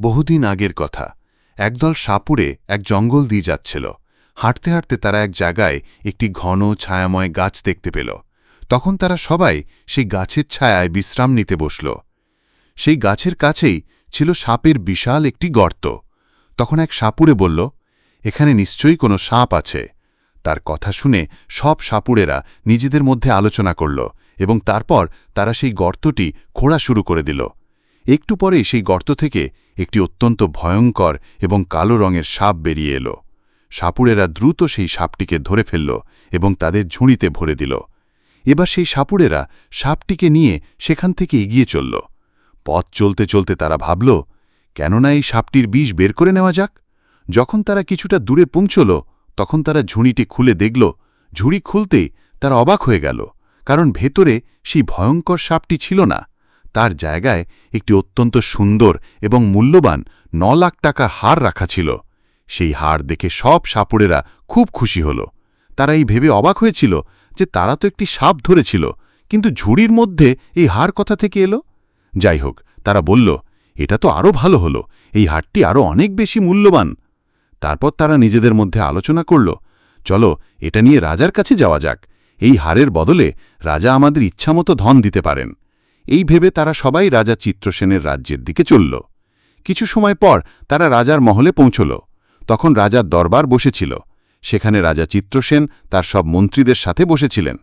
বহুদিন আগের কথা। একদল সাপুড়ে এক জঙ্গল দিয়ে যাচ্ছিল। হাঁটতে হাঁটতে তারা এক জায়গায় একটি ঘন ছায়াময় গাছ দেখতে পেল। তখন তারা সবাই সেই গাছের ছায়ায় বিশ্রাম নিতে বসল। সেই গাছের কাছেই ছিল সাপের বিশাল একটি গর্ত। তখন এক সাপুড়ে বলল, এখানে নিশ্চয়ই কোনো সাপ আছে। তার কথা শুনে সব সাপুরেরা নিজেদের মধ্যে আলোচনা করল এবং তারপর তারা সেই গর্তটি খোঁড়া শুরু করে দিল। একটু পরেই সেই গর্ত থেকে একটি অত্যন্ত ভয়ঙ্কর এবং কালো রঙের সাপ বেরিয়ে এলো। সাপুড়েরা দ্রুত সেই সাপটিকে ধরে ফেলল এবং তাদের ঝুড়িতে ভরে দিল। এবার সেই সাপুড়েরা সাপটিকে নিয়ে সেখান থেকে এগিয়ে চলল। পথ চলতে চলতে তারা ভাবল, কেননা এই সাপটির বিষ বের করে নেওয়া যাক? যখন তারা কিছুটা দূরে পৌঁছল, তখন তারা ঝুড়িটি খুলে দেখল, ঝুড়ি খুলতেই তারা অবাক হয়ে গেল, কারণ ভেতরে সেই ভয়ঙ্কর সাপটি ছিল না। তার জায়গায় একটি অত্যন্ত সুন্দর এবং মূল্যবান ন লাখ টাকা হার রাখা ছিল। সেই হার দেখে সব সাপুড়েরা খুব খুশি হল। তারা এই ভেবে অবাক হয়েছিল যে তারা তো একটি সাপ ধরেছিল, কিন্তু ঝুড়ির মধ্যে এই হার কথা থেকে এলো। যাই হোক, তারা বলল, এটা তো আরও ভালো হলো, এই হারটি আরও অনেক বেশি মূল্যবান। তারপর তারা নিজেদের মধ্যে আলোচনা করল, চলো, এটা নিয়ে রাজার কাছে যাওয়া যাক। এই হারের বদলে রাজা আমাদের ইচ্ছামতো ধন দিতে পারেন। এই ভেবে তারা সবাই রাজা চিত্রসেনের রাজ্যের দিকে চলল। কিছু সময় পর তারা রাজার মহলে পৌঁছল। তখন রাজার দরবার বসেছিল। সেখানে রাজা চিত্রসেন তার সব মন্ত্রীদের সাথে বসেছিলেন।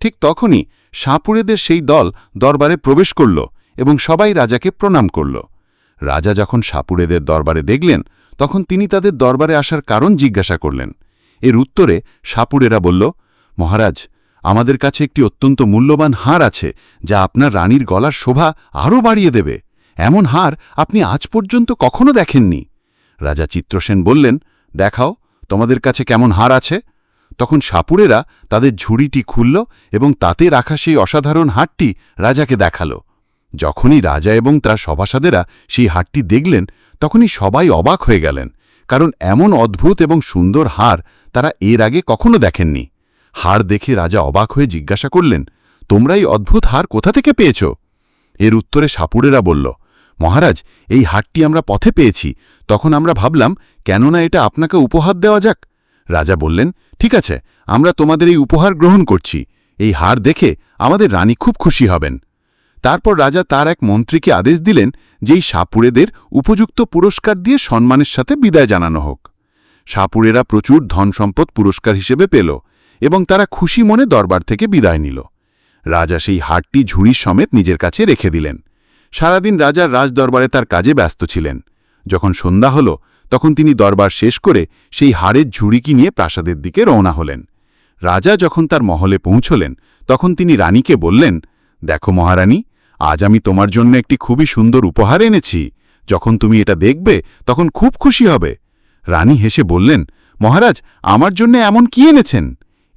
ঠিক তখনই সাপুড়েদের সেই দল দরবারে প্রবেশ করল এবং সবাই রাজাকে প্রণাম করল। রাজা যখন সাপুড়েদের দরবারে দেখলেন, তখন তিনি তাদের দরবারে আসার কারণ জিজ্ঞাসা করলেন। এর উত্তরে সাপুড়েরা বলল, মহারাজ আমাদের কাছে একটি অত্যন্ত মূল্যবান হার আছে, যা আপনার রানীর গলার শোভা আরও বাড়িয়ে দেবে। এমন হার আপনি আজ পর্যন্ত কখনো দেখেননি। রাজা চিত্রসেন বললেন, দেখাও, তোমাদের কাছে কেমন হার আছে? তখন সাপুরেরা তাদের ঝুড়িটি খুলল এবং তাতে রাখা সেই অসাধারণ হাটটি রাজাকে দেখাল। যখনই রাজা এবং তার সভাসাদেরা সেই হাটটি দেখলেন, তখনই সবাই অবাক হয়ে গেলেন, কারণ এমন অদ্ভুত এবং সুন্দর হার তারা এর আগে কখনো দেখেননি। হার দেখে রাজা অবাক হয়ে জিজ্ঞাসা করলেন, তোমরা এই অদ্ভুত হার কোথা থেকে পেয়েছ? এর উত্তরে সাপুড়েরা বলল, মহারাজ, এই হারটি আমরা পথে পেয়েছি। তখন আমরা ভাবলাম, কেননা এটা আপনাকে উপহার দেওয়া যাক? রাজা বললেন, ঠিক আছে, আমরা তোমাদের এই উপহার গ্রহণ করছি। এই হার দেখে আমাদের রানী খুব খুশি হবেন। তারপর রাজা তার এক মন্ত্রীকে আদেশ দিলেন যে এই সাপুড়েদের উপযুক্ত পুরস্কার দিয়ে সম্মানের সাথে বিদায় জানানো হোক। সাপুড়েরা প্রচুর ধন সম্পদ পুরস্কার হিসেবে পেল। এবং তারা খুশি মনে দরবার থেকে বিদায় নিল। রাজা সেই হারটি ঝুড়ির সমেত নিজের কাছে রেখে দিলেন। সারাদিন রাজার রাজদরবারে তার কাজে ব্যস্ত ছিলেন। যখন সন্ধ্যা হল, তখন তিনি দরবার শেষ করে সেই হাড়ের ঝুড়িকি নিয়ে প্রাসাদের দিকে রওনা হলেন। রাজা যখন তার মহলে পৌঁছলেন, তখন তিনি রানীকে বললেন, দেখো মহারানী, আজ আমি তোমার জন্য একটি খুবই সুন্দর উপহার এনেছি। যখন তুমি এটা দেখবে, তখন খুব খুশি হবে। রানী হেসে বললেন, মহারাজ, আমার জন্য এমন কি এনেছেন?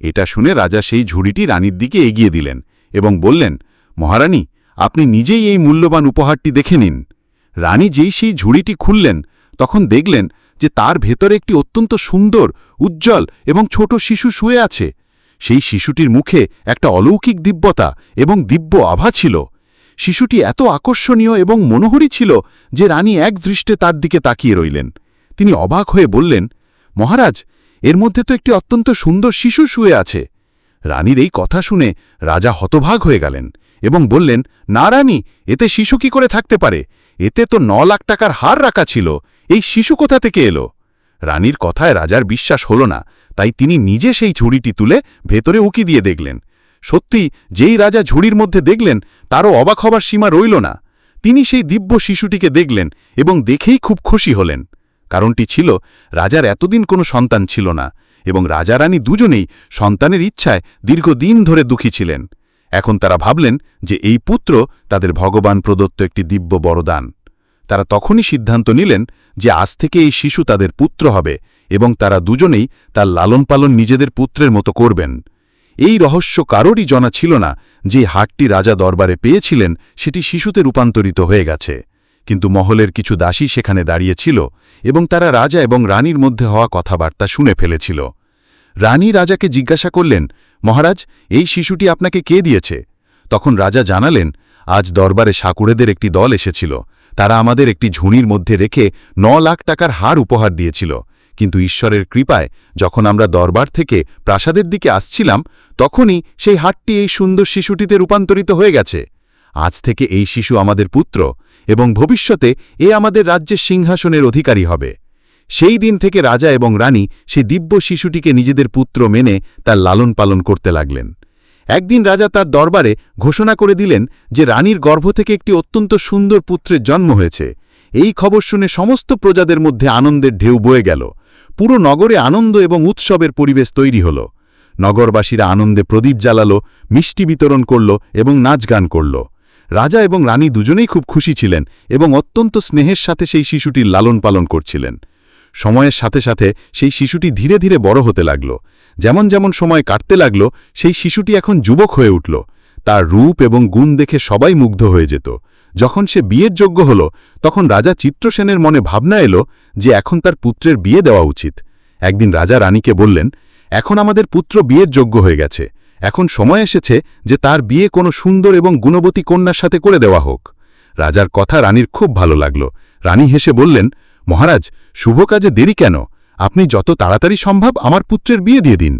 এটা শুনে রাজা সেই ঝুড়িটি রানীর দিকে এগিয়ে দিলেন এবং বললেন, মহারানী, আপনি নিজেই এই মূল্যবান উপহারটি দেখে নিন। রানী যেই সেই ঝুড়িটি খুললেন, তখন দেখলেন যে তার ভেতরে একটি অত্যন্ত সুন্দর, উজ্জ্বল এবং ছোট শিশু শুয়ে আছে। সেই শিশুটির মুখে একটা অলৌকিক দিব্যতা এবং দিব্য আভা ছিল। শিশুটি এত আকর্ষণীয় এবং মনোহরী ছিল যে রানী এক দৃষ্টে তার দিকে তাকিয়ে রইলেন। তিনি অবাক হয়ে বললেন, মহারাজ এর মধ্যে তো একটি অত্যন্ত সুন্দর শিশু শুয়ে আছে। রানীর এই কথা শুনে রাজা হতভাগ হয়ে গেলেন এবং বললেন, না রানী, এতে শিশু কি করে থাকতে পারে? এতে তো ন লাখ টাকার হার রাখা ছিল। এই শিশু কোথা থেকে এলো? রানীর কথায় রাজার বিশ্বাস হল না, তাই তিনি নিজে সেই ঝুড়িটি তুলে ভেতরে উকি দিয়ে দেখলেন। সত্যি, যেই রাজা ঝুড়ির মধ্যে দেখলেন, তারও অবাক হবার সীমা রইল না। তিনি সেই দিব্য শিশুটিকে দেখলেন এবং দেখেই খুব খুশি হলেন। কারণটি ছিল, রাজার এতদিন কোনো সন্তান ছিল না এবং রাজা রানী দুজনেই সন্তানের ইচ্ছায় দীর্ঘদিন ধরে দুঃখী ছিলেন। এখন তারা ভাবলেন যে এই পুত্র তাদের ভগবান প্রদত্ত একটি দিব্য বরদান। তারা তখনই সিদ্ধান্ত নিলেন যে আজ থেকে এই শিশু তাদের পুত্র হবে এবং তারা দুজনেই তার লালন পালন নিজেদের পুত্রের মতো করবেন। এই রহস্য কারোরই জানা ছিল না যে হাটটি রাজা দরবারে পেয়েছিলেন, সেটি শিশুতে রূপান্তরিত হয়ে গেছে। কিন্তু মহলের কিছু দাসী সেখানে দাঁড়িয়েছিল এবং তারা রাজা এবং রানীর মধ্যে হওয়া কথাবার্তা শুনে ফেলেছিল। রানী রাজাকে জিজ্ঞাসা করলেন, মহারাজ, এই শিশুটি আপনাকে কে দিয়েছে? তখন রাজা জানালেন, আজ দরবারে সাকুড়েদের একটি দল এসেছিল। তারা আমাদের একটি ঝুড়ির মধ্যে রেখে ন লাখ টাকার হার উপহার দিয়েছিল। কিন্তু ঈশ্বরের কৃপায়, যখন আমরা দরবার থেকে প্রাসাদের দিকে আসছিলাম, তখনই সেই হাটটি এই সুন্দর শিশুটিতে রূপান্তরিত হয়ে গেছে। আজ থেকে এই শিশু আমাদের পুত্র। এবং ভবিষ্যতে এ আমাদের রাজ্যের সিংহাসনের অধিকারী হবে। সেই দিন থেকে রাজা এবং রানী সেই দিব্য শিশুটিকে নিজেদের পুত্র মেনে তার লালন পালন করতে লাগলেন। একদিন রাজা তার দরবারে ঘোষণা করে দিলেন যে রানীর গর্ভ থেকে একটি অত্যন্ত সুন্দর পুত্রের জন্ম হয়েছে। এই খবর শুনে সমস্ত প্রজাদের মধ্যে আনন্দের ঢেউ বয়ে গেল। পুরো নগরে আনন্দ এবং উৎসবের পরিবেশ তৈরি হল। নগরবাসীরা আনন্দে প্রদীপ জ্বালালো, মিষ্টি বিতরণ করল এবং নাচ গান করল। রাজা এবং রানী দুজনেই খুব খুশি ছিলেন এবং অত্যন্ত স্নেহের সাথে সেই শিশুটির লালন পালন করছিলেন। সময়ের সাথে সাথে সেই শিশুটি ধীরে ধীরে বড় হতে লাগল। যেমন যেমন সময় কাটতে লাগল, সেই শিশুটি এখন যুবক হয়ে উঠল। তার রূপ এবং গুণ দেখে সবাই মুগ্ধ হয়ে যেত। যখন সে বিয়ের যোগ্য হল, তখন রাজা চিত্রসেনের মনে ভাবনা এলো যে এখন তার পুত্রের বিয়ে দেওয়া উচিত। একদিন রাজা রানীকে বললেন, এখন আমাদের পুত্র বিয়ের যোগ্য হয়ে গেছে। এখন সময় এসেছে যে তার বিয়ে কোনো সুন্দর এবং গুণবতী কন্যার সাথে করে দেওয়া হোক। রাজার কথা রানীর খুব ভালো লাগল। রানী হেসে বললেন, মহারাজ, শুভ কাজে দেরি কেন? আপনি যত তাড়াতাড়ি সম্ভব আমার পুত্রের বিয়ে দিয়ে দিন।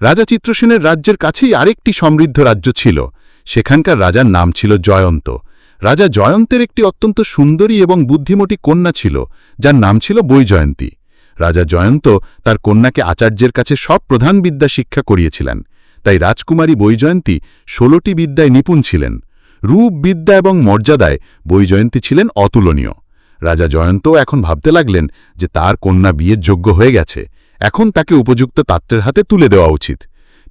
রাজা চিত্রসেনের রাজ্যের কাছেই আরেকটি সমৃদ্ধ রাজ্য ছিল। সেখানকার রাজার নাম ছিল জয়ন্ত। রাজা জয়ন্তের একটি অত্যন্ত সুন্দরী এবং বুদ্ধিমতী কন্যা ছিল, যার নাম ছিল বৈজয়ন্তী। রাজা জয়ন্ত তার কন্যাকে আচার্যের কাছে সব প্রধান বিদ্যা শিক্ষা করিয়েছিলেন। তাই রাজকুমারী বৈজয়ন্তী ষোলোটি বিদ্যায় নিপুণ ছিলেন। রূপ, বিদ্যা এবং মর্যাদায় বৈজয়ন্তী ছিলেন অতুলনীয়। রাজা জয়ন্তও এখন ভাবতে লাগলেন যে তার কন্যা বিয়ের যোগ্য হয়ে গেছে। এখন তাকে উপযুক্ত তাত্রের হাতে তুলে দেওয়া উচিত।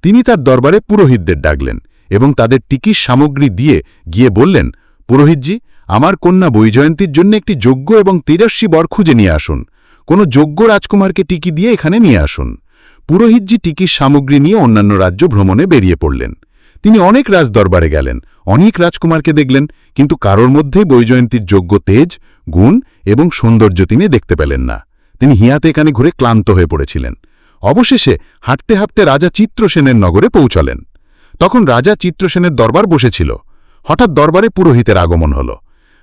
তিনি তার দরবারে পুরোহিতদের ডাকলেন এবং তাদের টিকির সামগ্রী দিয়ে গিয়ে বললেন, পুরোহিতজি, আমার কন্যা বৈজয়ন্তীর জন্য একটি যোগ্য এবং তিরাশি বর খুঁজে নিয়ে আসুন। কোনো যোগ্য রাজকুমারকে টিকি দিয়ে এখানে নিয়ে আসুন। পুরোহিতজি টিকির সামগ্রী নিয়ে অন্যান্য রাজ্য ভ্রমণে বেরিয়ে পড়লেন। তিনি অনেক রাজদরবারে গেলেন, অনেক রাজকুমারকে দেখলেন, কিন্তু কারোর মধ্যেই বৈজয়ন্তীর যোগ্য তেজ, গুণ এবং সৌন্দর্য তিনি দেখতে পেলেন না। তিনি হিয়াতে এখানে ঘুরে ক্লান্ত হয়ে পড়েছিলেন। অবশেষে হাঁটতে হাঁটতে রাজা চিত্রসেনের নগরে পৌঁছলেন। তখন রাজা চিত্রসেনের দরবার বসেছিল। হঠাৎ দরবারে পুরোহিতের আগমন হল।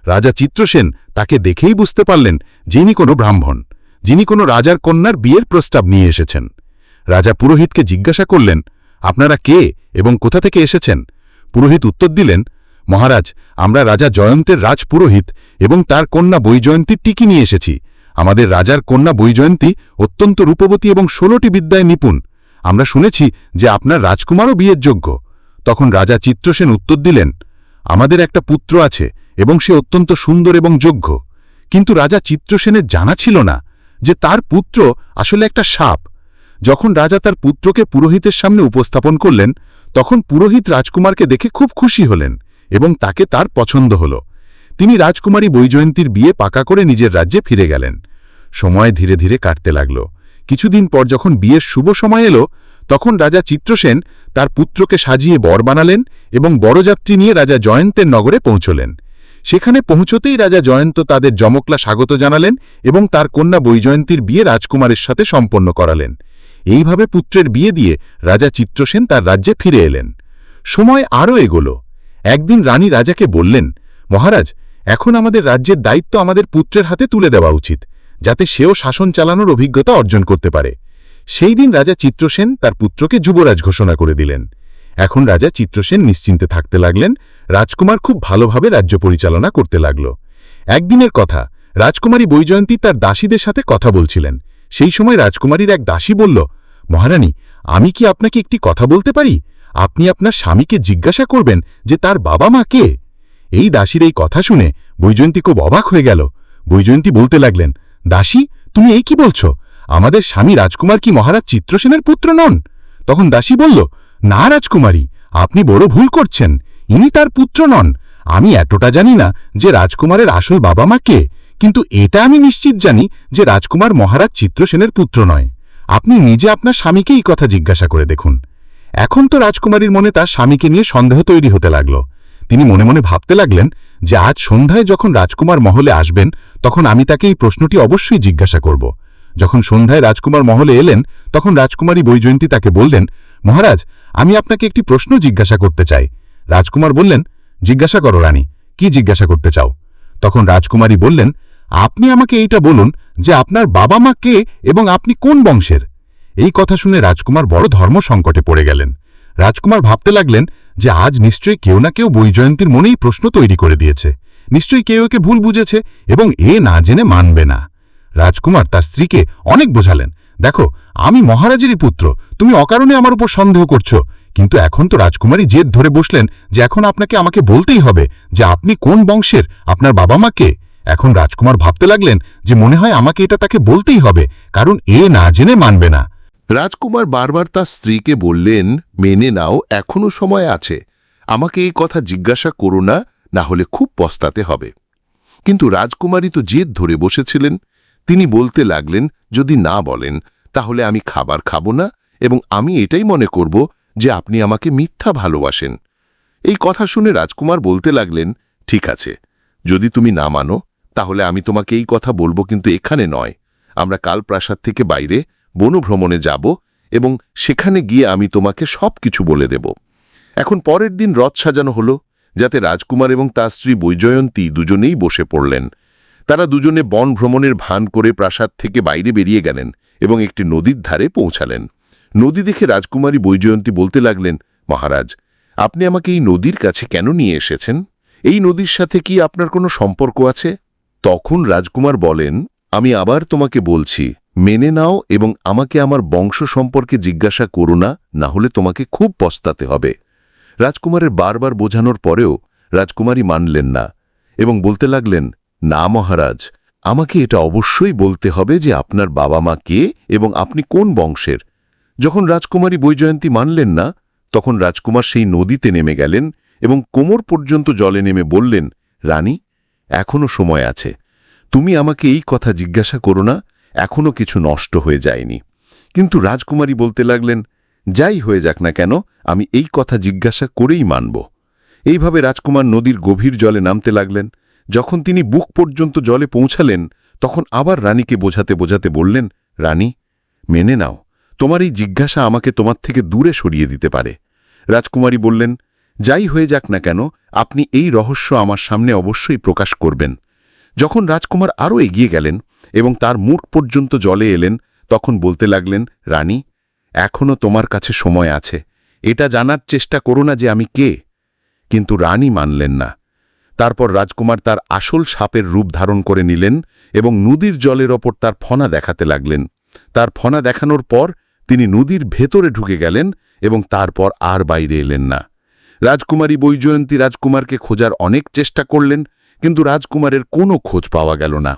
রাজা চিত্রসেন তাকে দেখেই বুঝতে পারলেন যিনি কোনো ব্রাহ্মণ, যিনি কোনো রাজার কন্যার বিয়ের প্রস্তাব নিয়ে এসেছেন। রাজা পুরোহিতকে জিজ্ঞাসা করলেন, আপনারা কে এবং কোথা থেকে এসেছেন? পুরোহিত উত্তর দিলেন, মহারাজ, আমরা রাজা জয়ন্তের রাজ পুরোহিত এবং তার কন্যা বৈজয়ন্তীর টিকি নিয়ে এসেছি। আমাদের রাজার কন্যা বৈজয়ন্তী অত্যন্ত রূপবতী এবং ষোলোটি বিদ্যায় নিপুণ। আমরা শুনেছি যে আপনার রাজকুমারও বিয়ের যোগ্য তখন রাজা চিত্রসেন উত্তর দিলেন, আমাদের একটা পুত্র আছে এবং সে অত্যন্ত সুন্দর এবং যোগ্য। কিন্তু রাজা চিত্রসেনের জানা ছিল না যে তার পুত্র আসলে একটা সাপ। যখন রাজা তার পুত্রকে পুরোহিতের সামনে উপস্থাপন করলেন, তখন পুরোহিত রাজকুমারকে দেখে খুব খুশি হলেন এবং তাকে তার পছন্দ হল। তিনি রাজকুমারী বৈজয়ন্তীর বিয়ে পাকা করে নিজের রাজ্যে ফিরে গেলেন। সময় ধীরে ধীরে কাটতে লাগল। কিছুদিন পর যখন বিয়ের শুভ সময় এলো, তখন রাজা চিত্রসেন তার পুত্রকে সাজিয়ে বর বানালেন এবং বড়যাত্রী নিয়ে রাজা জয়ন্তের নগরে পৌঁছলেন। সেখানে পৌঁছতেই রাজা জয়ন্ত তাদের জমকলা স্বাগত জানালেন এবং তার কন্যা বৈজয়ন্তীর বিয়ে রাজকুমারের সাথে সম্পন্ন করালেন। এইভাবে পুত্রের বিয়ে দিয়ে রাজা চিত্রসেন তার রাজ্যে ফিরে এলেন। সময় আরও এগোল। একদিন রানী রাজাকে বললেন, মহারাজ, এখন আমাদের রাজ্যের দায়িত্ব আমাদের পুত্রের হাতে তুলে দেওয়া উচিত, যাতে সেও শাসন চালানোর অভিজ্ঞতা অর্জন করতে পারে। সেই দিন রাজা চিত্রসেন তার পুত্রকে যুবরাজ ঘোষণা করে দিলেন। এখন রাজা চিত্রসেন নিশ্চিন্তে থাকতে লাগলেন, রাজকুমার খুব ভালোভাবে রাজ্য পরিচালনা করতে লাগল। একদিনের কথা, রাজকুমারী বৈজয়ন্তী তার দাসীদের সাথে কথা বলছিলেন। সেই সময় রাজকুমারীর এক দাসী বলল, মহারানী, আমি কি আপনাকে একটি কথা বলতে পারি? আপনি আপনার স্বামীকে জিজ্ঞাসা করবেন যে তার বাবা মা কে? এই দাসীর এই কথা শুনে বৈজয়ন্তী খুব অবাক হয়ে গেল। বৈজয়ন্তী বলতে লাগলেন, দাসী, তুমি এই কি বলছো? আমাদের স্বামী রাজকুমার কি মহারাজ চিত্রসেনের পুত্র নন? তখন দাসী বলল, না রাজকুমারী, আপনি বড় ভুল করছেন। ইনি তার পুত্র নন। আমি এতটা জানি না যে রাজকুমারের আসল বাবা মা কে। কিন্তু এটা আমি নিশ্চিত জানি যে রাজকুমার মহারাজ চিত্রসেনের পুত্র নয়। আপনি নিজে আপনার স্বামীকে এই কথা জিজ্ঞাসা করে দেখুন। এখন তো রাজকুমারীর মনে তার স্বামীকে নিয়ে সন্দেহ তৈরি হতে লাগল। তিনি মনে মনে ভাবতে লাগলেন যে আজ সন্ধ্যায় যখন রাজকুমার মহলে আসবেন, তখন আমি তাকে এই প্রশ্নটি অবশ্যই জিজ্ঞাসা করব। যখন সন্ধ্যায় রাজকুমার মহলে এলেন, তখন রাজকুমারী বৈজয়ন্তী তাকে বললেন, মহারাজ, আমি আপনাকে একটি প্রশ্ন জিজ্ঞাসা করতে চাই। রাজকুমার বললেন, জিজ্ঞাসা করো রানী, কি জিজ্ঞাসা করতে চাও? তখন রাজকুমারী বললেন আপনি আমাকে এইটা বলুন যে আপনার বাবা মা কে এবং আপনি কোন বংশের? এই কথা শুনে রাজকুমার বড় ধর্ম সংকটে পড়ে গেলেন। রাজকুমার ভাবতে লাগলেন যে আজ নিশ্চয়ই কেউ না কেউ বৈজয়ন্তীর মনেই প্রশ্ন তৈরি করে দিয়েছে। নিশ্চয়ই কেউ একে ভুল বুঝেছে এবং এ না জেনে মানবে না। রাজকুমার তার স্ত্রীকে অনেক বোঝালেন। দেখো, আমি মহারাজেরই পুত্র, তুমি অকারণে আমার উপর সন্দেহ করছ। কিন্তু এখন তো রাজকুমারী জেদ ধরে বসলেন যে এখন আপনাকে আমাকে বলতেই হবে যে আপনি কোন বংশের, আপনার বাবা মা কে। এখন রাজকুমার ভাবতে লাগলেন যে মনে হয় আমাকে এটা তাকে বলতেই হবে, কারণ এ না জেনে মানবে না। রাজকুমার বারবার তার স্ত্রীকে বললেন, মেনে নাও, এখনও সময় আছে। আমাকে এই কথা জিজ্ঞাসা করো না না হলে খুব পস্তাতে হবে। কিন্তু রাজকুমারী তো জেদ ধরে বসেছিলেন। তিনি বলতে লাগলেন, যদি না বলেন, তাহলে আমি খাবার খাব না এবং আমি এটাই মনে করব যে আপনি আমাকে মিথ্যা ভালোবাসেন। এই কথা শুনে রাজকুমার বলতে লাগলেন, ঠিক আছে, যদি তুমি না মানো তাহলে আমি তোমাকে এই কথা বলব কিন্তু এখানে নয়। আমরা কাল প্রাসাদ থেকে বাইরে বনভ্রমণে যাব এবং সেখানে গিয়ে আমি তোমাকে সব কিছু বলে দেব। এখন পরের দিন রথ সাজানো হলো, যাতে রাজকুমার এবং তার স্ত্রী বৈজয়ন্তী দুজনেই বসে পড়লেন। তারা দুজনে বন ভ্রমণের ভান করে প্রাসাদ থেকে বাইরে বেরিয়ে গেলেন এবং একটি নদীর ধারে পৌঁছালেন। নদী দেখে রাজকুমারী বৈজয়ন্তী বলতে লাগলেন, মহারাজ, আপনি আমাকে এই নদীর কাছে কেন নিয়ে এসেছেন? এই নদীর সাথে কি আপনার কোনো সম্পর্ক আছে? তখন রাজকুমার বলেন, আমি আবার তোমাকে বলছি, মেনে নাও এবং আমাকে আমার বংশ সম্পর্কে জিজ্ঞাসা করো না না হলে তোমাকে খুব পস্তাতে হবে। রাজকুমারের বারবার বোঝানোর পরেও রাজকুমারী মানলেন না এবং বলতে লাগলেন, না মহারাজ, আমাকে এটা অবশ্যই বলতে হবে যে আপনার বাবা মা কে এবং আপনি কোন বংশের। যখন রাজকুমারী বৈজয়ন্তী মানলেন না, তখন রাজকুমার সেই নদীতে নেমে গেলেন এবং কোমর পর্যন্ত জলে নেমে বললেন, রানী এখনও সময় আছে। তুমি আমাকে এই কথা জিজ্ঞাসা করো না, এখনও কিছু নষ্ট হয়ে যায়নি। কিন্তু রাজকুমারী বলতে লাগলেন, যাই হয়ে যাক না কেন, আমি এই কথা জিজ্ঞাসা করেই মানব। এইভাবে রাজকুমার নদীর গভীর জলে নামতে লাগলেন। যখন তিনি বুক পর্যন্ত জলে পৌঁছালেন, তখন আবার রানীকে বোঝাতে বোঝাতে বললেন, রানী, মেনে নাও। তোমার এই জিজ্ঞাসা আমাকে তোমার থেকে দূরে সরিয়ে দিতে পারে। রাজকুমারী বললেন, যাই হয়ে যাক না কেন আপনি এই রহস্য আমার সামনে অবশ্যই প্রকাশ করবেন। যখন রাজকুমার আরও এগিয়ে গেলেন এবং তার মুখ পর্যন্ত জলে এলেন, তখন বলতে লাগলেন, রানী এখনও তোমার কাছে সময় আছে। এটা জানার চেষ্টা করো না যে আমি কে। কিন্তু রানী মানলেন না। তারপর রাজকুমার তার আসল সাপের রূপ ধারণ করে নিলেন এবং নদীর জলের ওপর তার ফনা দেখাতে লাগলেন। তার ফনা দেখানোর পর তিনি নদীর ভেতরে ঢুকে গেলেন এবং তারপর আর বাইরে এলেন না। রাজকুমারী বৈজয়ন্তী রাজকুমারকে খোঁজার অনেক চেষ্টা করলেন, কিন্তু রাজকুমারের কোনো খোঁজ পাওয়া গেল না।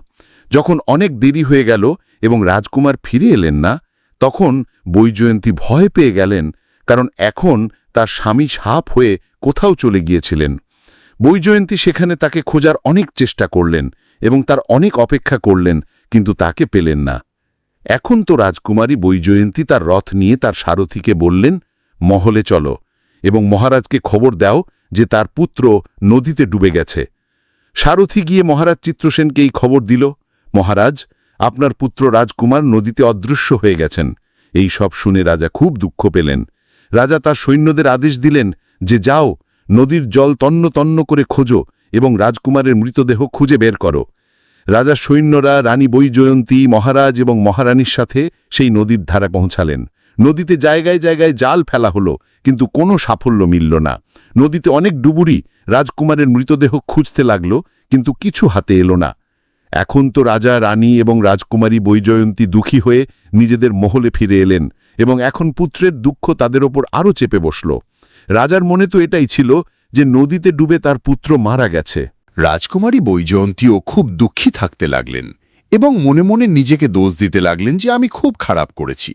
যখন অনেক দেরি হয়ে গেল এবং রাজকুমার ফিরে এলেন না, তখন বৈজয়ন্তী ভয় পেয়ে গেলেন, কারণ এখন তার স্বামী সাপ হয়ে কোথাও চলে গিয়েছিলেন। বৈজয়ন্তী সেখানে তাকে খোঁজার অনেক চেষ্টা করলেন এবং তার অনেক অপেক্ষা করলেন, কিন্তু তাকে পেলেন না। এখন তো রাজকুমারী বৈজয়ন্তী তার রথ নিয়ে তার সারথীকে বললেন, মহলে চলো। এবং মহারাজকে খবর দাও যে তার পুত্র নদীতে ডুবে গেছে। সারথী গিয়ে মহারাজ চিত্রসেনকে এই খবর দিল, মহারাজ, আপনার পুত্র রাজকুমার নদীতে অদৃশ্য হয়ে গেছেন। এই সব শুনে রাজা খুব দুঃখ পেলেন। রাজা তার সৈন্যদের আদেশ দিলেন যে যাও, নদীর জল তন্ন তন্ন করে খোঁজো এবং রাজকুমারের মৃতদেহ খুঁজে বের করো। রাজা সৈন্যরা রানী বৈজয়ন্তী, মহারাজ এবং মহারানীর সাথে সেই নদীর ধারা পৌঁছালেন। নদীতে জায়গায় জায়গায় জাল ফেলা হলো, কিন্তু কোনো সাফল্য মিলল না। নদীতে অনেক ডুবুরি, রাজকুমারের মৃতদেহ খুঁজতে লাগল, কিন্তু কিছু হাতে এলো না। এখন তো রাজা, রানী এবং রাজকুমারী বৈজয়ন্তী দুঃখী হয়ে নিজেদের মহলে ফিরে এলেন এবং এখন পুত্রের দুঃখ তাদের ওপর আরও চেপে বসল। রাজার মনে তো এটাই ছিল যে নদীতে ডুবে তার পুত্র মারা গেছে। রাজকুমারী বৈজয়ন্তীও খুব দুঃখী থাকতে লাগলেন এবং মনে মনে নিজেকে দোষ দিতে লাগলেন যে আমি খুব খারাপ করেছি।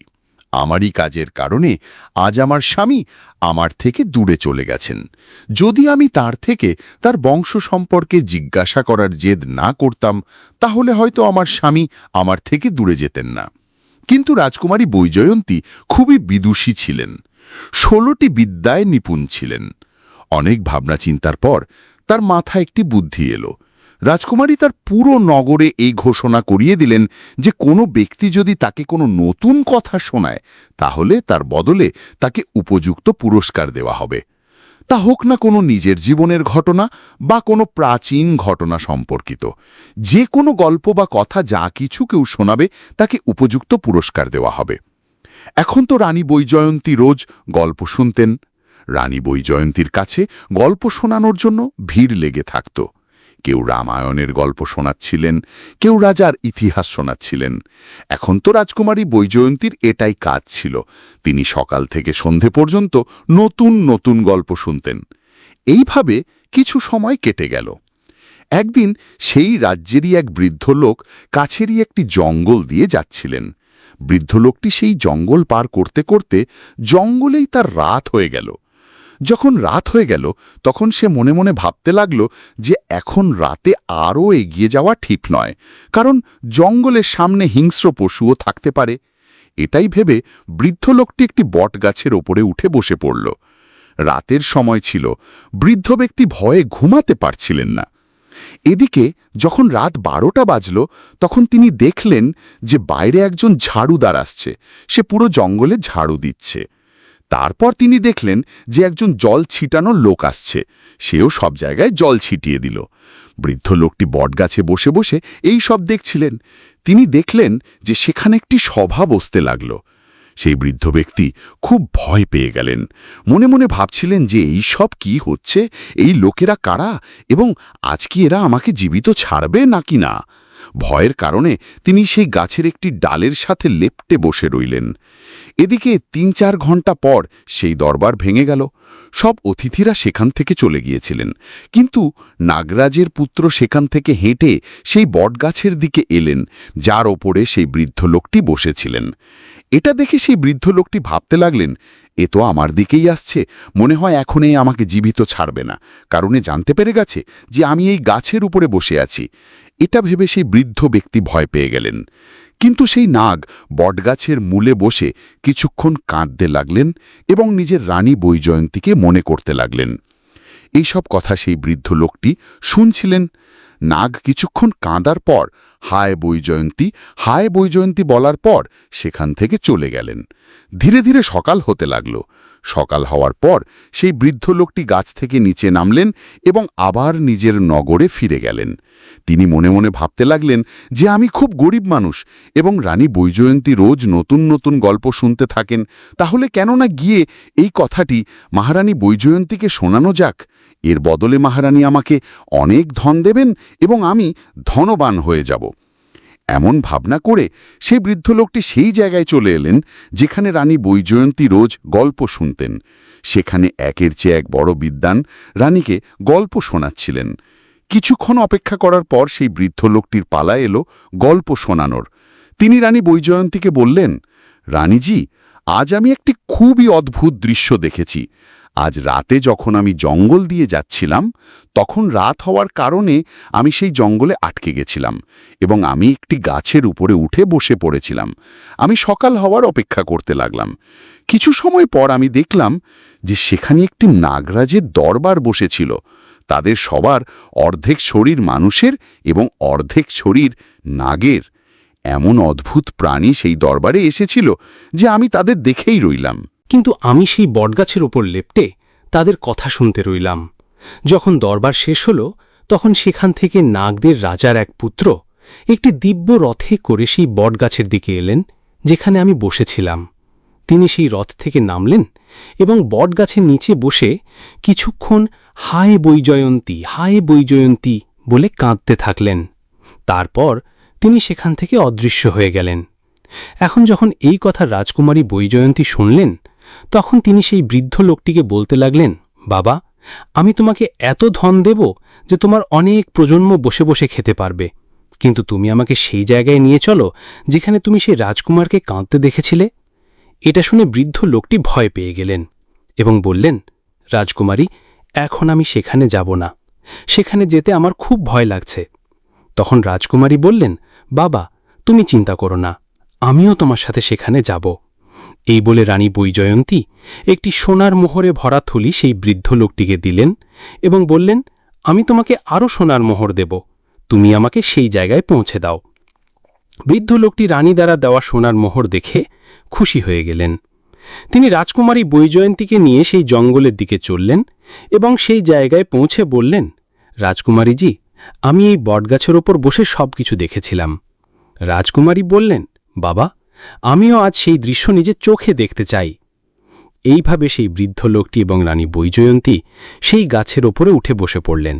আমারই কাজের কারণে আজ আমার স্বামী আমার থেকে দূরে চলে গেছেন। যদি আমি তার থেকে তার বংশ সম্পর্কে জিজ্ঞাসা করার জেদ না করতাম, তাহলে হয়তো আমার স্বামী আমার থেকে দূরে যেতেন না। কিন্তু রাজকুমারী বৈজয়ন্তী খুবই বিদুষী ছিলেন। ষোলোটি বিদ্যায় নিপুণ ছিলেন। অনেক ভাবনা চিন্তার পর তার মাথা একটি বুদ্ধি এলো। রাজকুমারী তার পুরো নগরে এই ঘোষণা করিয়ে দিলেন যে কোনো ব্যক্তি যদি তাকে কোনো নতুন কথা শোনায়, তাহলে তার বদলে তাকে উপযুক্ত পুরস্কার দেওয়া হবে। তা হোক না কোনো নিজের জীবনের ঘটনা বা কোনো প্রাচীন ঘটনা সম্পর্কিত। যে কোনো গল্প বা কথা যা কিছু কেউ শোনাবে, তাকে উপযুক্ত পুরস্কার দেওয়া হবে। এখন তো রানী বৈজয়ন্তী রোজ গল্প শুনতেন। রানী বৈজয়ন্তীর কাছে গল্প শোনানোর জন্য ভিড় লেগে থাকত। কেউ রামায়ণের গল্প শোনাচ্ছিলেন, কেউ রাজার ইতিহাস শোনাচ্ছিলেন। এখন তো রাজকুমারী বৈজয়ন্তীর এটাই কাজ ছিল। তিনি সকাল থেকে সন্ধে পর্যন্ত নতুন নতুন গল্প শুনতেন। এইভাবে কিছু সময় কেটে গেল। একদিন সেই রাজ্যেরই এক বৃদ্ধ লোক কাছেরই একটি জঙ্গল দিয়ে যাচ্ছিলেন। বৃদ্ধ লোকটি সেই জঙ্গল পার করতে করতে জঙ্গলেই তার রাত হয়ে গেল। যখন রাত হয়ে গেল, তখন সে মনে মনে ভাবতে লাগল যে এখন রাতে আরও এগিয়ে যাওয়া ঠিক নয়, কারণ জঙ্গলের সামনে হিংস্র পশুও থাকতে পারে। এটাই ভেবে বৃদ্ধ লোকটি একটি বটগাছের ওপরে উঠে বসে পড়ল। রাতের সময় ছিল, বৃদ্ধ ব্যক্তি ভয়ে ঘুমাতে পারছিলেন না। এদিকে যখন রাত বারোটা বাজল, তখন তিনি দেখলেন যে বাইরে একজন ঝাড়ুদার আসছে। সে পুরো জঙ্গলে ঝাড়ু দিচ্ছে। তারপর তিনি দেখলেন যে একজন জল ছিটানোর লোক আসছে। সেও সব জায়গায় জল ছিটিয়ে দিল। বৃদ্ধ লোকটি বটগাছে বসে বসে এই সব দেখছিলেন। তিনি দেখলেন যে সেখানে একটি সভা বসতে লাগল। সেই বৃদ্ধ ব্যক্তি খুব ভয় পেয়ে গেলেন। মনে মনে ভাবছিলেন যে এই সব কি হচ্ছে? এই লোকেরা কারা? এবং আজ কি এরা আমাকে জীবিত ছাড়বে নাকি না? ভয়ের কারণে তিনি সেই গাছের একটি ডালের সাথে লেপটে বসে রইলেন। এদিকে তিন চার ঘণ্টা পর সেই দরবার ভেঙে গেল। সব অতিথিরা সেখান থেকে চলে গিয়েছিলেন। কিন্তু নাগরাজের পুত্র সেখান থেকে হেঁটে সেই বটগাছের দিকে এলেন, যার ওপরে সেই বৃদ্ধ লোকটি বসেছিলেন। এটা দেখে সেই বৃদ্ধ লোকটি ভাবতে লাগলেন, এ তো আমার দিকেই আসছে। মনে হয় এখনই আমাকে জীবিত ছাড়বে না, কারণে জানতে পেরে গেছে যে আমি এই গাছের উপরে বসে আছি। এটা ভেবে সেই বৃদ্ধ ব্যক্তি ভয় পেয়ে গেলেন। কিন্তু সেই নাগ বটগাছের মূলে বসে কিছুক্ষণ কাঁদতে লাগলেন এবং নিজের রানী বৈজয়ন্তীকে মনে করতে লাগলেন। এইসব কথা সেই বৃদ্ধ লোকটি শুনছিলেন নাগ কিছুক্ষণ কাঁদার পর হায় বৈজয়ন্তী হায় বৈজয়ন্তী বলার পর সেখান থেকে চলে গেলেন। ধীরে ধীরে সকাল হতে লাগল। সকাল হওয়ার পর সেই বৃদ্ধ লোকটি গাছ থেকে নিচে নামলেন এবং আবার নিজের নগরে ফিরে গেলেন। তিনি মনে মনে ভাবতে লাগলেন যে আমি খুব গরিব মানুষ এবং রানী বৈজয়ন্তী রোজ নতুন নতুন গল্প শুনতে থাকেন, তাহলে কেন না গিয়ে এই কথাটি মহারানী বৈজয়ন্তীকে শোনানো যাক। এর বদলে মহারানী আমাকে অনেক ধন দেবেন এবং আমি ধনবান হয়ে যাব। এমন ভাবনা করে সেই বৃদ্ধ লোকটি সেই জায়গায় চলে এলেন, যেখানে রানী বৈজয়ন্তী রোজ গল্প শুনতেন। সেখানে একের চেয়ে এক বড় বিদ্বান রানীকে গল্প শোনাচ্ছিলেন। কিছুক্ষণ অপেক্ষা করার পর সেই বৃদ্ধ লোকটির পালা এলো গল্প শোনানোর। তিনি রানী বৈজয়ন্তীকে বললেন, রানীজি, আজ আমি একটি খুবই অদ্ভুত দৃশ্য দেখেছি। আজ রাতে যখন আমি জঙ্গল দিয়ে যাচ্ছিলাম, তখন রাত হওয়ার কারণে আমি সেই জঙ্গলে আটকে গেছিলাম এবং আমি একটি গাছের উপরে উঠে বসে পড়েছিলাম। আমি সকাল হওয়ার অপেক্ষা করতে লাগলাম। কিছু সময় পর আমি দেখলাম যে সেখানে একটি নাগরাজের দরবার বসেছিল। তাদের সবার অর্ধেক শরীর মানুষের এবং অর্ধেক শরীর নাগের। এমন অদ্ভুত প্রাণী সেই দরবারে এসেছিল যে আমি তাদের দেখেই রইলাম। কিন্তু আমি সেই বটগাছের ওপর লেপটে তাদের কথা শুনতে রইলাম। যখন দরবার শেষ হল, তখন সেখান থেকে নাগদের রাজার এক পুত্র একটি দিব্য রথে করে সেই বটগাছের দিকে এলেন, যেখানে আমি বসেছিলাম। তিনি সেই রথ থেকে নামলেন এবং বটগাছের নিচে বসে কিছুক্ষণ হায় বৈজয়ন্তী হায় বৈজয়ন্তী বলে কাঁদতে থাকলেন। তারপর তিনি সেখান থেকে অদৃশ্য হয়ে গেলেন। এখন যখন এই কথা রাজকুমারী বৈজয়ন্তী শুনলেন তখন তিনি সেই বৃদ্ধ লোকটিকে বলতে লাগলেন, বাবা, আমি তোমাকে এত ধন দেব যে তোমার অনেক প্রজন্ম বসে বসে খেতে পারবে। কিন্তু তুমি আমাকে সেই জায়গায় নিয়ে চলো যেখানে তুমি সেই রাজকুমারকে কাঁদতে দেখেছিলে? এটা শুনে বৃদ্ধ লোকটি ভয় পেয়ে গেলেন এবং বললেন, রাজকুমারী, এখন আমি সেখানে যাব না। সেখানে যেতে আমার খুব ভয় লাগছে। তখন রাজকুমারী বললেন, বাবা, তুমি চিন্তা করো না, আমিও তোমার সাথে সেখানে যাব। এই বলে রানী বৈজয়ন্তী একটি সোনার মোহরে ভরা থলি সেই বৃদ্ধ লোকটিকে দিলেন এবং বললেন, আমি তোমাকে আরও সোনার মোহর দেব। তুমি আমাকে সেই জায়গায় পৌঁছে দাও। বৃদ্ধ লোকটি রানী দ্বারা দেওয়া সোনার মোহর দেখে খুশি হয়ে গেলেন। তিনি রাজকুমারী বৈজয়ন্তীকে নিয়ে সেই জঙ্গলের দিকে চললেন এবং সেই জায়গায় পৌঁছে বললেন, রাজকুমারীজি, আমি এই বটগাছের ওপর বসে সবকিছু দেখেছিলাম। রাজকুমারী বললেন, বাবা আমিও আজ সেই দৃশ্য নিজের চোখে দেখতে চাই। এইভাবে সেই বৃদ্ধ লোকটি এবং রানী বৈজয়ন্তী সেই গাছের ওপরে উঠে বসে পড়লেন।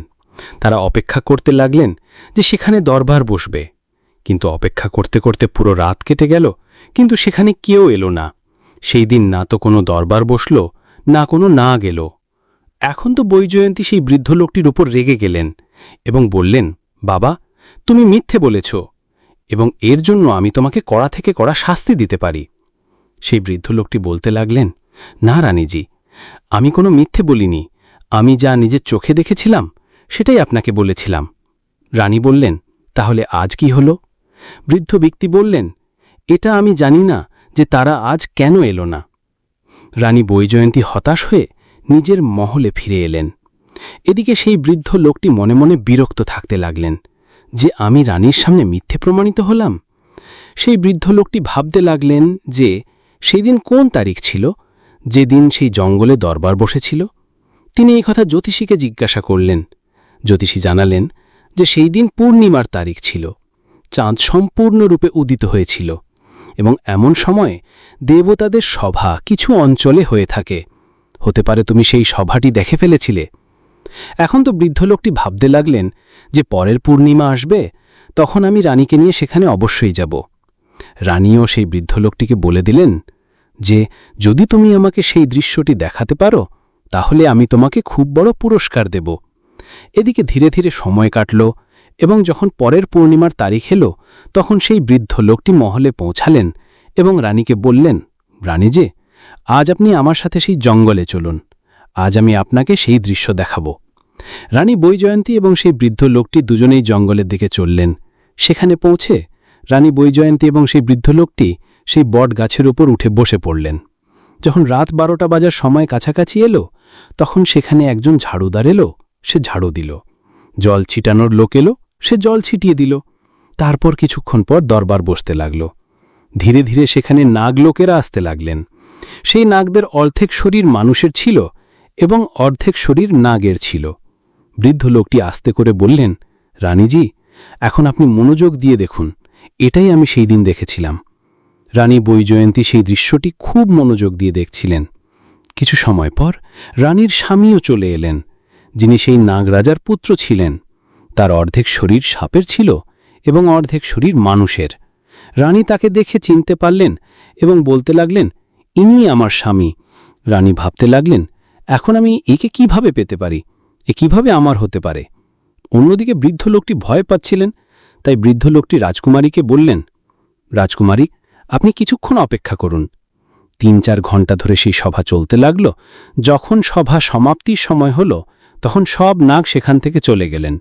তারা অপেক্ষা করতে লাগলেন যে সেখানে দরবার বসবে। কিন্তু অপেক্ষা করতে করতে পুরো রাত কেটে গেল, কিন্তু সেখানে কেউ এলো না। সেই দিন না তো কোনো দরবার বসল, না কোনো না গেল এখন তো বৈজয়ন্তী সেই বৃদ্ধ লোকটির উপর রেগে গেলেন এবং বললেন, বাবা, তুমি মিথ্যে বলেছ। এবং এর জন্য আমি তোমাকে কড়া থেকে কড়া শাস্তি দিতে পারি। সেই বৃদ্ধ লোকটি বলতে লাগলেন, না রানীজি, আমি কোনো মিথ্যে বলিনি। আমি যা নিজের চোখে দেখেছিলাম, সেটাই আপনাকে বলেছিলাম। রানী বললেন, তাহলে আজ কি হল? বৃদ্ধ ব্যক্তি বললেন, এটা আমি জানি না যে তারা আজ কেন এলো না। রানী বৈজয়ন্তী হতাশ হয়ে নিজের মহলে ফিরে এলেন। এদিকে সেই বৃদ্ধ লোকটি মনে মনে বিরক্ত থাকতে লাগলেন। যে আমি রানীর সামনে মিথ্যে প্রমাণিত হলাম? সেই বৃদ্ধ লোকটি ভাবতে লাগলেন যে সেই দিন কোন তারিখ ছিল? যেদিন সেই জঙ্গলে দরবার বসেছিল? তিনি এই কথা জ্যোতিষীকে জিজ্ঞাসা করলেন। জ্যোতিষী জানালেন যে সেই দিন পূর্ণিমার তারিখ ছিল। চাঁদ সম্পূর্ণরূপে উদিত হয়েছিল এবং এমন সময়ে দেবতাদের সভা কিছু অঞ্চলে হয়ে থাকে। হতে পারে তুমি সেই সভাটি দেখে ফেলেছিলে। এখন তো বৃদ্ধ লোকটি ভাবতে লাগলেন যে পরের পূর্ণিমা আসবে, তখন আমি রানীকে নিয়ে সেখানে অবশ্যই যাব। রানীও সেই বৃদ্ধ লোকটিকে বলে দিলেন যে, যদি তুমি আমাকে সেই দৃশ্যটি দেখাতে পারো, তাহলে আমি তোমাকে খুব বড় পুরস্কার দেব। এদিকে ধীরে ধীরে সময় কাটল এবং যখন পরের পূর্ণিমার তারিখ এলো, তখন সেই বৃদ্ধ লোকটি মহলে পৌঁছালেন এবং রানীকে বললেন রানী যে আজ আপনি আমার সাথে সেই জঙ্গলে চলুন। আজ আমি আপনাকে সেই দৃশ্য দেখাব। রানী বৈজয়ন্তী এবং সেই বৃদ্ধ লোকটি দুজনেই জঙ্গলের দিকে চললেন। সেখানে পৌঁছে রানী বৈজয়ন্তী এবং সেই বৃদ্ধ লোকটি সেই বট গাছের উপর উঠে বসে পড়লেন। যখন রাত বারোটা বাজার সময় কাছাকাছি এলো, তখন সেখানে একজন ঝাড়ুদার এলো, সে ঝাড়ু দিল। জল ছিটানোর লোক এলো, সে জল ছিটিয়ে দিল। তারপর কিছুক্ষণ পর দরবার বসতে লাগল। ধীরে ধীরে সেখানে নাগ লোকেরা আসতে লাগলেন। সেই নাগদের অর্ধেক শরীর মানুষের ছিল এবং অর্ধেক শরীর নাগের ছিল। বৃদ্ধ লোকটি আস্তে করে বললেন, রানীজি, এখন আপনি মনোযোগ দিয়ে দেখুন, এটাই আমি সেই দিন দেখেছিলাম। রানী বৈজয়ন্তী সেই দৃশ্যটি খুব মনোযোগ দিয়ে দেখছিলেন। কিছু সময় পর রানীর স্বামীও চলে এলেন, যিনি সেই নাগরাজার পুত্র ছিলেন। তার অর্ধেক শরীর সাপের ছিল এবং অর্ধেক শরীর মানুষের। রানী তাকে দেখে চিনতে পারলেন এবং বলতে লাগলেন ইনি আমার স্বামী। রানী ভাবতে লাগলেন এখন আমি একে কীভাবে পেতে পারি? এ কীভাবে আমার হতে পারে? অন্যদিকে বৃদ্ধ লোকটি ভয় পাচ্ছিলেন, তাই বৃদ্ধ লোকটি রাজকুমারীকে বললেন, রাজকুমারী, আপনি কিছুক্ষণ অপেক্ষা করুন। তিন চার ঘণ্টা ধরে সেই সভা চলতে লাগল। যখন সভা সমাপ্তির সময় হল, তখন সব নাগ সেখান থেকে চলে গেলেন।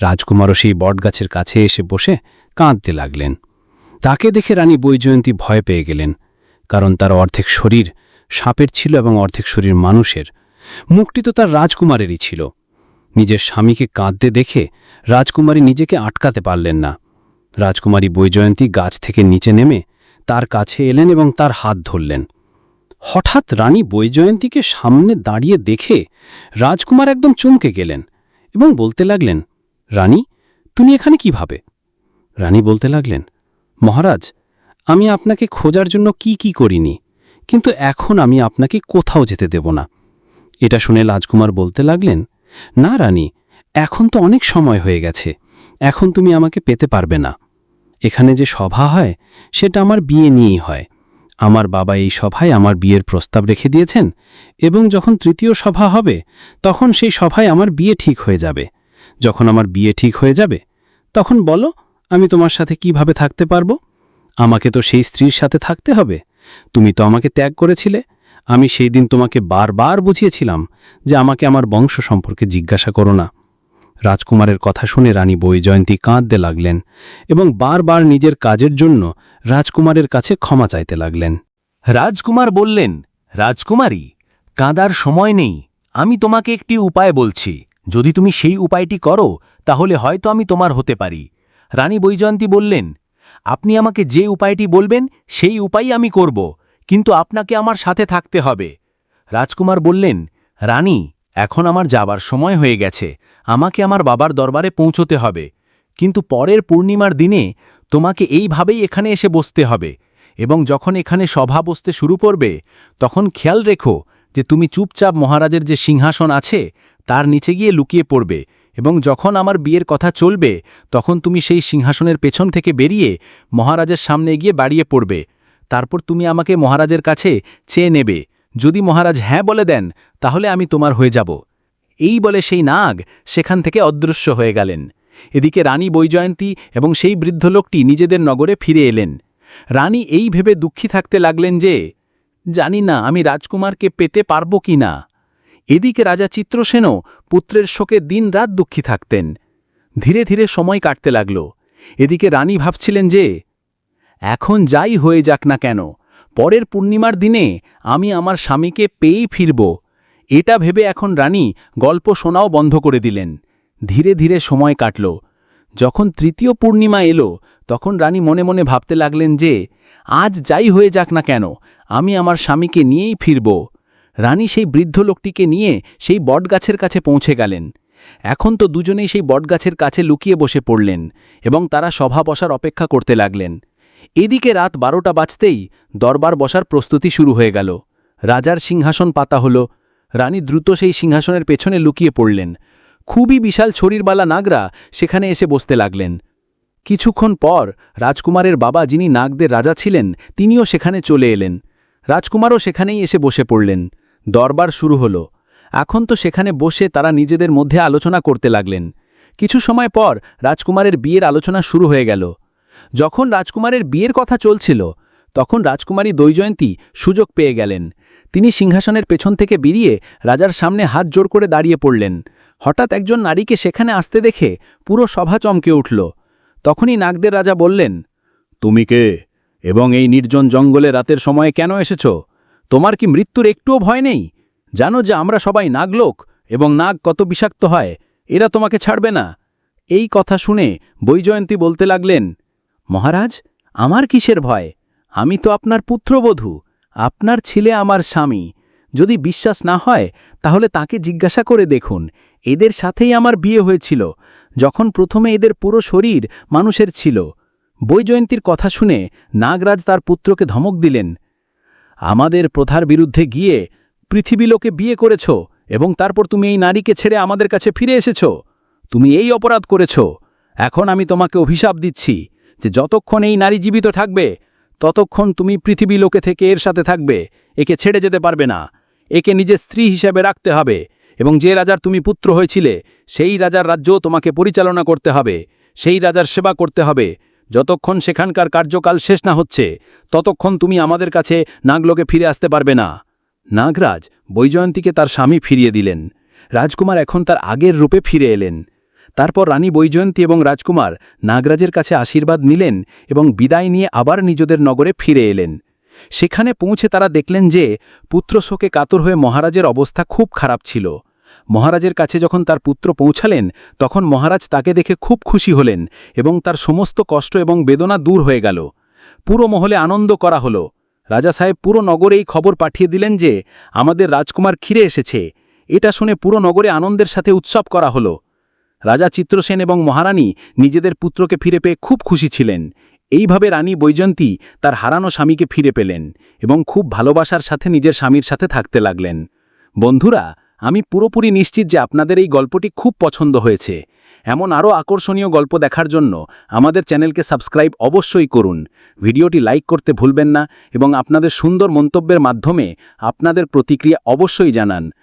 রাজকুমারও সেই বটগাছের কাছে এসে বসে কাঁদতে লাগলেন। তাকে দেখে রানী বৈজয়ন্তী ভয় পেয়ে গেলেন, কারণ তার অর্ধেক শরীর সাপের ছিল এবং অর্ধেক শরীর মানুষের। মুখটি তো তার রাজকুমারেরই ছিল। নিজের স্বামীকে কাঁদতে দেখে রাজকুমারী নিজেকে আটকাতে পারলেন না। রাজকুমারী বৈজয়ন্তী গাছ থেকে নিচে নেমে তার কাছে এলেন এবং তার হাত ধরলেন। হঠাৎ রানী বৈজয়ন্তীকে সামনে দাঁড়িয়ে দেখে রাজকুমার একদম চমকে গেলেন এবং বলতে লাগলেন, রানী, তুমি এখানে কীভাবে? রানী বলতে লাগলেন, মহারাজ, আমি আপনাকে খোঁজার জন্য কি কি করিনি, কিন্তু এখন আমি আপনাকে কোথাও যেতে দেব না। এটা শুনে রাজকুমার বলতে লাগলেন, না রানী, এখন তো অনেক সময় হয়ে গেছে, এখন তুমি আমাকে পেতে পারবে না। এখানে যে সভা হয়, সেটা আমার বিয়ে নিয়েই হয়। আমার বাবা এই সভায় আমার বিয়ের প্রস্তাব রেখে দিয়েছেন এবং যখন তৃতীয় সভা হবে, তখন সেই সভায় আমার বিয়ে ঠিক হয়ে যাবে। যখন আমার বিয়ে ঠিক হয়ে যাবে, তখন বলো, আমি তোমার সাথে কীভাবে থাকতে পারব? আমাকে তো সেই স্ত্রীর সাথে থাকতে হবে। তুমি তো আমাকে ত্যাগ করেছিলে আমি সেই দিন তোমাকে বারবার বুঝিয়েছিলাম যে আমাকে আমার বংশ সম্পর্কে জিজ্ঞাসা করো না। রাজকুমারের কথা শুনে রানী বৈজয়ন্তী কাঁদতে লাগলেন এবং বারবার নিজের কাজের জন্য রাজকুমারের কাছে ক্ষমা চাইতে লাগলেন। রাজকুমার বললেন, রাজকুমারী, কাঁদার সময় নেই। আমি তোমাকে একটি উপায় বলছি। যদি তুমি সেই উপায়টি করো, তাহলে হয়তো আমি তোমার হতে পারি। রানী বৈজয়ন্তী বললেন, আপনি আমাকে যে উপায়টি বলবেন, সেই উপায় আমি করব। কিন্তু আপনাকে আমার সাথে থাকতে হবে। রাজকুমার বললেন, রানী, এখন আমার যাবার সময় হয়ে গেছে। আমাকে আমার বাবার দরবারে পৌঁছতে হবে। কিন্তু পরের পূর্ণিমার দিনে তোমাকে এইভাবেই এখানে এসে বসতে হবে। এবং যখন এখানে সভা বসতে শুরু করবে, তখন খেয়াল রেখো যে তুমি চুপচাপ মহারাজের যে সিংহাসন আছে, তার নিচে গিয়ে লুকিয়ে পড়বে। এবং যখন আমার বিয়ের কথা চলবে, তখন তুমি সেই সিংহাসনের পেছন থেকে বেরিয়ে মহারাজের সামনে গিয়ে বাড়িয়ে পড়বে। তারপর তুমি আমাকে মহারাজের কাছে চেয়ে নেবে। যদি মহারাজ হ্যাঁ বলে দেন, তাহলে আমি তোমার হয়ে যাব। এই বলে সেই নাগ সেখান থেকে অদৃশ্য হয়ে গেলেন। এদিকে রানী বৈজয়ন্তী এবং সেই বৃদ্ধ লোকটি নিজেদের নগরে ফিরে এলেন। রানী এই ভেবে দুঃখী থাকতে লাগলেন যে, জানি না আমি রাজকুমারকে পেতে পারব কি না। এদিকে রাজা চিত্রসেনও পুত্রের শোকে দিন রাত দুঃখী থাকতেন। ধীরে ধীরে সময় কাটতে লাগল। এদিকে রানী ভাবছিলেন যে এখন যাই হয়ে যাক না কেন, পরের পূর্ণিমার দিনে আমি আমার স্বামীকে পেয়েই ফিরব। এটা ভেবে এখন রানী গল্প শোনাও বন্ধ করে দিলেন। ধীরে ধীরে সময় কাটল। যখন তৃতীয় পূর্ণিমা এলো, তখন রানী মনে মনে ভাবতে লাগলেন যে, আজ যাই হয়ে যাক না কেন, আমি আমার স্বামীকে নিয়েই ফিরব। রানী সেই বৃদ্ধ লোকটিকে নিয়ে সেই বটগাছের কাছে পৌঁছে গেলেন। এখন তো দুজনেই সেই বটগাছের কাছে লুকিয়ে বসে পড়লেন এবং তারা সভা বসার অপেক্ষা করতে লাগলেন। এদিকে রাত বারোটা বাজতেই দরবার বসার প্রস্তুতি শুরু হয়ে গেল। রাজার সিংহাসন পাতা হল। রানী দ্রুত সেই সিংহাসনের পেছনে লুকিয়ে পড়লেন। খুবই বিশাল ছড়িরবালা নাগরা সেখানে এসে বসতে লাগলেন। কিছুক্ষণ পর রাজকুমারের বাবা যিনি নাগদের রাজা ছিলেন, তিনিও সেখানে চলে এলেন। রাজকুমারও সেখানেই এসে বসে পড়লেন। দরবার শুরু হল। এখন তো সেখানে বসে তারা নিজেদের মধ্যে আলোচনা করতে লাগলেন। কিছু সময় পর রাজকুমারের বিয়ের আলোচনা শুরু হয়ে গেল। যখন রাজকুমারের বিয়ের কথা চলছিল, তখন রাজকুমারী দৈজয়ন্তী সুযোগ পেয়ে গেলেন। তিনি সিংহাসনের পেছন থেকে বেরিয়ে রাজার সামনে হাত জোর করে দাঁড়িয়ে পড়লেন। হঠাৎ একজন নারীকে সেখানে আসতে দেখে পুরো সভা চমকে উঠল। তখনই নাগদের রাজা বললেন, তুমি কে? এবং এই নির্জন জঙ্গলে রাতের সময়ে কেন এসেছ? তোমার কি মৃত্যুর একটুও ভয় নেই? জানো যে আমরা সবাই নাগলোক, এবং নাগ কত বিষাক্ত হয়, এরা তোমাকে ছাড়বে না। এই কথা শুনে বৈজয়ন্তী বলতে লাগলেন মহারাজ, আমার কিসের ভয়? আমি তো আপনার পুত্রবধূ, আপনার ছেলে আমার স্বামী। যদি বিশ্বাস না হয়, তাহলে তাকে জিজ্ঞাসা করে দেখুন। এদের সাথেই আমার বিয়ে হয়েছিল, যখন প্রথমে এদের পুরো শরীর মানুষের ছিল। বৈজয়ন্তীর কথা শুনে নাগরাজ তার পুত্রকে ধমক দিলেন, আমাদের প্রথার বিরুদ্ধে গিয়ে পৃথিবীলোকে বিয়ে করেছ, এবং তারপর তুমি এই নারীকে ছেড়ে আমাদের কাছে ফিরে এসেছ। তুমি এই অপরাধ করেছ। এখন আমি তোমাকে অভিশাপ দিচ্ছি। যে যতক্ষণ এই নারী জীবিত থাকবে, ততক্ষণ তুমি পৃথিবী লোকে থেকে এর সাথে থাকবে, একে ছেড়ে যেতে পারবে না। একে নিজের স্ত্রী হিসেবে রাখতে হবে এবং যে রাজার তুমি পুত্র হয়েছিলে, সেই রাজার রাজ্যও তোমাকে পরিচালনা করতে হবে, সেই রাজার সেবা করতে হবে। যতক্ষণ সেখানকার কার্যকাল শেষ না হচ্ছে, ততক্ষণ তুমি আমাদের কাছে নাগলোকে ফিরে আসতে পারবে না। নাগরাজ বৈজয়ন্তীকে তার স্বামী ফিরিয়ে দিলেন। রাজকুমার এখন তার আগের রূপে ফিরে এলেন। তারপর রানী বৈজয়ন্তী এবং রাজকুমার নাগরাজের কাছে আশীর্বাদ নিলেন এবং বিদায় নিয়ে আবার নিজেদের নগরে ফিরে এলেন। সেখানে পৌঁছে তারা দেখলেন যে পুত্র শোকে কাতর হয়ে মহারাজের অবস্থা খুব খারাপ ছিল। মহারাজের কাছে যখন তার পুত্র পৌঁছালেন, তখন মহারাজ তাকে দেখে খুব খুশি হলেন এবং তার সমস্ত কষ্ট এবং বেদনা দূর হয়ে গেল। পুরো মহলে আনন্দ করা হলো। রাজা সাহেব পুরো নগরে এই খবর পাঠিয়ে দিলেন যে আমাদের রাজকুমার খিরে এসেছে। এটা শুনে পুরো নগরে আনন্দের সাথে উৎসব করা হলো। রাজা চিত্রসেন এবং মহারানী নিজেদের পুত্রকে ফিরে পেয়ে খুব খুশি ছিলেন। এইভাবে রানী বৈজয়ন্তী তার হারানো স্বামীকে ফিরে পেলেন এবং খুব ভালোবাসার সাথে নিজের স্বামীর সাথে থাকতে লাগলেন। বন্ধুরা, আমি পুরোপুরি নিশ্চিত যে আপনাদের এই গল্পটি খুব পছন্দ হয়েছে। এমন আরও আকর্ষণীয় গল্প দেখার জন্য আমাদের চ্যানেলকে সাবস্ক্রাইব অবশ্যই করুন। ভিডিওটি লাইক করতে ভুলবেন না এবং আপনাদের সুন্দর মন্তব্যের মাধ্যমে আপনাদের প্রতিক্রিয়া অবশ্যই জানান।